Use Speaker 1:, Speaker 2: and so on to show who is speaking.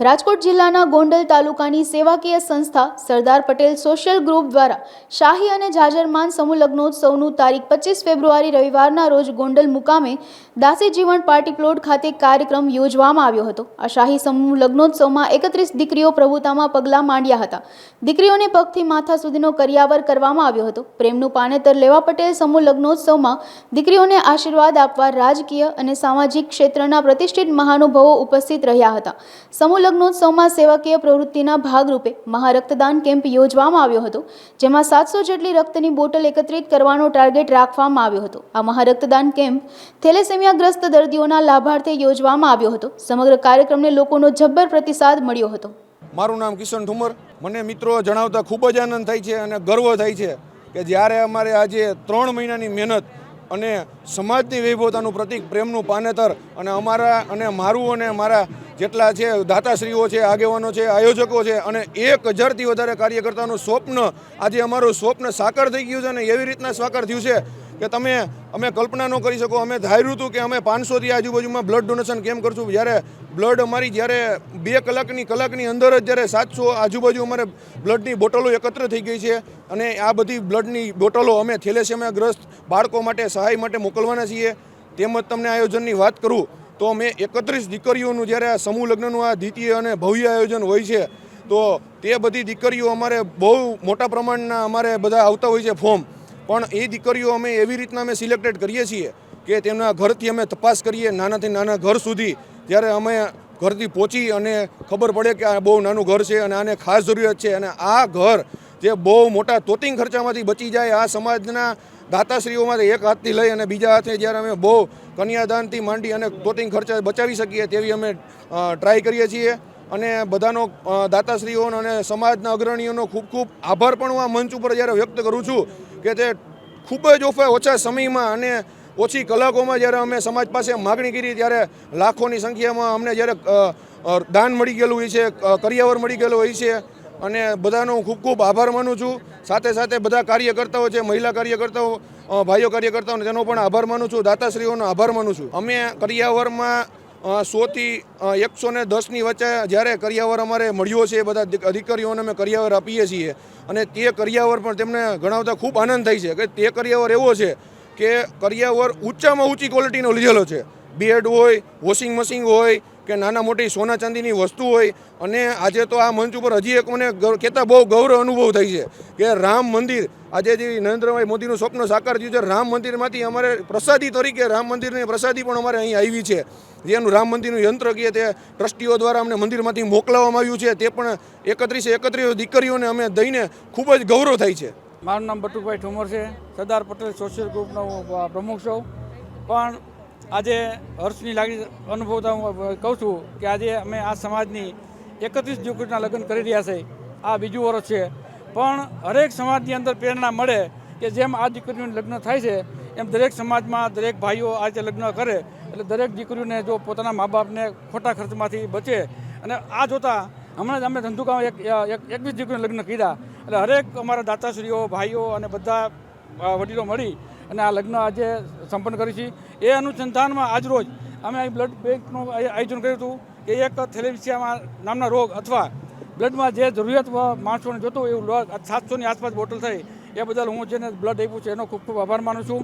Speaker 1: રાજકોટ જિલ્લાના ગોંડલ તાલુકાની સેવાકીય સંસ્થા સરદાર પટેલ સોશિયલ ગ્રુપ દ્વારા શાહી અને જાજરમાન સમૂહ લગ્નોત્સવનું તારીખ પચીસ ફેબ્રુઆરી રવિવારના રોજ ગોંડલ મુકામે દાસી જીવન પાર્ટી પ્લોટ ખાતે કાર્યક્રમ યોજવામાં આવ્યો હતો. આ શાહી સમૂહ લગ્નોત્સવમાં એકત્રીસ દીકરીઓ પ્રભુતામાં પગલાં માંડ્યા હતા. દીકરીઓને પગથી માથા સુધીનો કરિયાવર કરવામાં આવ્યો હતો. પ્રેમનું પાનેતર લેવા પટેલ સમૂહ લગ્નોત્સવમાં દીકરીઓને આશીર્વાદ આપવા રાજકીય અને સામાજિક ક્ષેત્રના પ્રતિષ્ઠિત મહાનુભાવો ઉપસ્થિત રહ્યા હતા. સમૂહ લગ્નોત્સવમાં સેવાકીય પ્રવૃત્તિના ભાગરૂપે મહારક્તદાન કેમ્પ યોજવામાં આવ્યો હતો, જેમાં સાતસો જેટલી રક્તની બોટલ એકત્રિત કરવાનો ટાર્ગેટ રાખવામાં આવ્યો હતો. આ મહારક્તદાન કેમ્પ થેલેસેમિયાગ્રસ્ત દર્દીઓના લાભાર્થે યોજવામાં આવ્યો હતો. સમગ્ર કાર્યક્રમને લોકોનો જબ્બર પ્રતિસાદ મળ્યો હતો.
Speaker 2: મારું નામ કિશન ઠુમર. મને મિત્રો જણાવતા ખૂબ જ આનંદ થાય છે અને ગર્વ થાય છે કે જ્યારે અમારે આજે ત્રણ મહિનાની મહેનત અને સમાજની વૈભવતાનું પ્રતિક પ્રેમનું પાનેતર અને અમારા અને મારું અને મારા જેટલા છે, દાતાશ્રીઓ છે, આગેવાનો છે, આયોજકો છે અને એક હજારથી વધારે કાર્યકર્તાનું સ્વપ્ન, આજે અમારું સ્વપ્ન સાકાર થઈ ગયું છે અને એવી રીતના સાકાર થયું છે કે તમે, અમે કલ્પના ન કરી શકો, અમે ધાર્યું હતું કે અમે પાંચસોથી આજુબાજુમાં બ્લડ ડોનેશન કેમ કરશું? જ્યારે બ્લડ અમારી, જ્યારે બે કલાકની કલાકની અંદર જ જ્યારે સાતસો આજુબાજુ અમારે બ્લડની બોટલો એકત્ર થઈ ગઈ છે અને આ બધી બ્લડની બોટલો અમે થેલેસેમિયાગ્રસ્ત બાળકો માટે, સહાય માટે મોકલવાના છીએ. તેમજ તમને આયોજનની વાત કરું તો અમે એકત્રીસ દીકરીઓનું જ્યારે આ સમૂહ લગ્નનું આ દ્વિતીય અને ભવ્ય આયોજન હોય છે, તો તે બધી દીકરીઓ અમારે બહુ મોટા પ્રમાણના અમારે બધા આવતા હોય છે ફોર્મ પણ એ દીકરીઓ અમે એવી રીતના અમે સિલેક્ટેડ કરીએ છીએ કે તેમના ઘરથી અમે તપાસ કરીએ નાનાથી નાના ઘર સુધી. જ્યારે અમે ઘરથી પહોંચી અને ખબર પડે કે આ બહુ નાનું ઘર છે અને આને ખાસ જરૂરિયાત છે. અને આ ઘર જે બહુ મોટા તોતિંગ ખર્ચામાંથી બચી જાય, આ સમાજના દાતાશ્રીઓમાંથી એક હાથથી લઈ અને બીજા હાથે જ્યારે અમે બહુ કન્યાદાનથી માંડી અને તોતિંગ ખર્ચા બચાવી શકીએ તેવી અમે ટ્રાય કરીએ છીએ. અને બધાનો દાતાશ્રીઓનો અને સમાજના અગ્રણીઓનો ખૂબ ખૂબ આભાર પણ હું આ મંચ ઉપર જ્યારે વ્યક્ત કરું છું કે તે ખૂબ જ ઓછા ઓછા સમયમાં અને ઓછી કલાકોમાં જ્યારે અમે સમાજ પાસે માગણી કરી ત્યારે લાખોની સંખ્યામાં અમને જ્યારે દાન મળી ગયેલું હોય છે કરિયાવર મળી ગયેલું હોય છે અને બધાનો હું ખૂબ ખૂબ આભાર માનું છું. સાથે સાથે બધા કાર્યકર્તાઓ છે, મહિલા કાર્યકર્તાઓ ભાઈઓ કાર્યકર્તાઓને તેનો પણ આભાર માનું છું. દાતાશ્રીઓનો આભાર માનું છું. અમે કરિયાવરમાં સોથી એકસો ને દસની વચ્ચે જ્યારે કરિયાવર અમારે મળ્યો છે, બધા અધિકારીઓને અમે કરિયાવર આપીએ છીએ. અને તે કરિયાવર પણ તેમને ગણાવતા ખૂબ આનંદ થાય છે કે તે કરિયાવર એવો છે કે કરિયાવર ઊંચામાં ઊંચી ક્વોલિટીનો લીધેલો છે. બેડ હોય વોશિંગ મશીન હોય કે નાના મોટી સોના ચાંદીની વસ્તુ હોય અને આજે તો આ મંચ ઉપર હજી એક મને કહેતા બહુ ગૌરવ અનુભવ થાય છે કે રામ મંદિર, આજે જે નરેન્દ્રભાઈ મોદીનું સ્વપ્ન સાકાર થયું છે, રામ મંદિરમાંથી અમારે પ્રસાદી તરીકે, રામ મંદિરની પ્રસાદી પણ અમારે અહીં આવી છે. જેનું રામ મંદિરનું યંત્ર કહીએ તે ટ્રસ્ટીઓ દ્વારા અમને મંદિરમાંથી મોકલાવવામાં આવ્યું છે, તે પણ એકત્રીસે એકત્રીસ દીકરીઓને અમે દઈને ખૂબ જ ગૌરવ થાય છે.
Speaker 3: મારું નામ બટુકભાઈ ઠુમર છે, સરદાર પટેલ સોશિયલ ગ્રુપનો પ્રમુખ છું. પણ આજે હર્ષની લાગણી અનુભવતા હું કહું છું કે આજે અમે આ સમાજની એકત્રીસ દીકરીના લગ્ન કરી રહ્યા છે. આ બીજું વર્ષ છે. પણ હરેક સમાજની અંદર પ્રેરણા મળે કે જેમ આ દીકરીઓનું લગ્ન થાય છે, એમ દરેક સમાજમાં દરેક ભાઈઓ આજે લગ્ન કરે. એટલે દરેક દીકરીઓને જો પોતાના મા બાપને ખોટા ખર્ચમાંથી બચે અને આ જોતાં હમણાં જ અમે ધંધુકામાં એક, એક- એકવીસ દીકરીઓને લગ્ન કર્યા. એટલે હરેક અમારા દાતાશ્રીઓ, ભાઈઓ અને બધા વડીલો મળી અને આ લગ્ન આજે સંપન્ન કરી છે. એ અનુસંધાનમાં આજરોજ અમે અહીં બ્લડ બેંકનું આયોજન કર્યું હતું કે એક થેલેવિસિયામાં નામના રોગ અથવા બ્લડમાં જે જરૂરિયાત માણસોને જોતું એવું સાતસોની આસપાસ બોટલ થઈ એ બદલ હું જેને બ્લડ આપ્યું છે એનો ખૂબ ખૂબ આભાર માનું છું.